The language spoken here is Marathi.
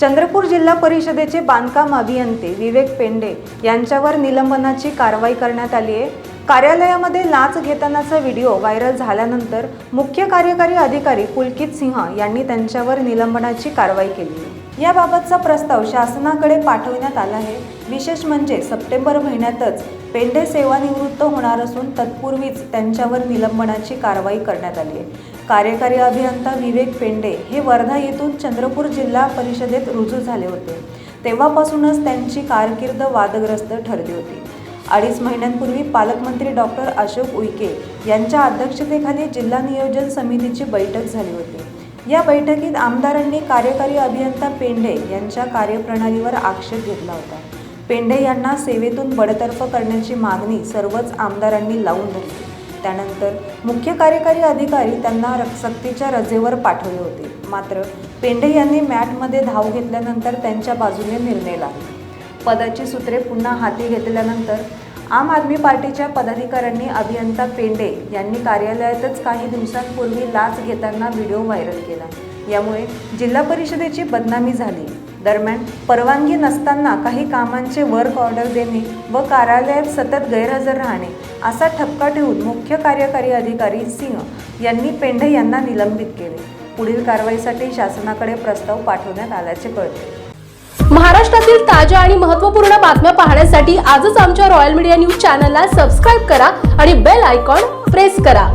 Chandrapur जिल्हा परिषदेचे बांधकाम अभियंते विवेक पेंडे यांच्यावर निलंबनाची कारवाई करण्यात आली आहे. कार्यालयामध्ये लाच घेतानाचा व्हिडिओ व्हायरल झाल्यानंतर मुख्य कार्यकारी अधिकारी पुलकित सिंह यांनी त्यांच्यावर निलंबनाची कारवाई केली. आहे याबाबतचा प्रस्ताव शासनाकडे पाठवण्यात आला आहे. विशेष म्हणजे सप्टेंबर महिन्यातच पेंडे सेवानिवृत्त होणार असून तत्पूर्वीच त्यांच्यावर निलंबनाची कारवाई करण्यात आली आहे. कार्यकारी अभियंता विवेक पेंडे हे वर्धा येथून चंद्रपूर जिल्हा परिषदेत रुजू झाले होते. तेव्हापासूनच त्यांची कारकीर्द वादग्रस्त ठरली होती. अडीच महिन्यांपूर्वी पालकमंत्री डॉक्टर अशोक उईके यांच्या अध्यक्षतेखाली जिल्हा नियोजन समितीची बैठक झाली होती. या बैठकीत आमदारांनी कार्यकारी अभियंता पेंडे यांच्या कार्यप्रणालीवर आक्षेप घेतला होता. पेंडे यांना सेवेतून बडतर्फ करण्याची मागणी सर्वच आमदारांनी लावून धरली. त्यानंतर मुख्य कार्यकारी अधिकारी त्यांना रक- सक्तीच्या रजेवर पाठवले होते. मात्र पेंडे यांनी मॅटमध्ये धाव घेतल्यानंतर त्यांच्या बाजूने निर्णय लागला पदाची सूत्रे पुन्हा हाती घेतल्यानंतर आम आदमी पार्टीच्या पदाधिकाऱ्यांनी अभियंता पेंडे यांनी कार्यालयातच काही दिवसांपूर्वी लाच घेताना व्हिडिओ व्हायरल केला. यामुळे जिल्हा परिषदेची बदनामी झाली. दरम्यान परवानगी नसताना काही कामांचे वर्क ऑर्डर देणे व कार्यालयात सतत गैरहजर राहणे असा ठपका ठेवून मुख्य कार्यकारी अधिकारी सिंह यांनी पेंढे यांना निलंबित केले. पुढील कारवाईसाठी शासनाकडे प्रस्ताव पाठवण्यात आल्याचे कळते. महाराष्ट्रातील ताज्या आणि महत्त्वपूर्ण बातम्या पाहण्यासाठी आजच आमच्या रॉयल मीडिया न्यूज चॅनलला सबस्क्राईब करा आणि बेल आयकॉन प्रेस करा.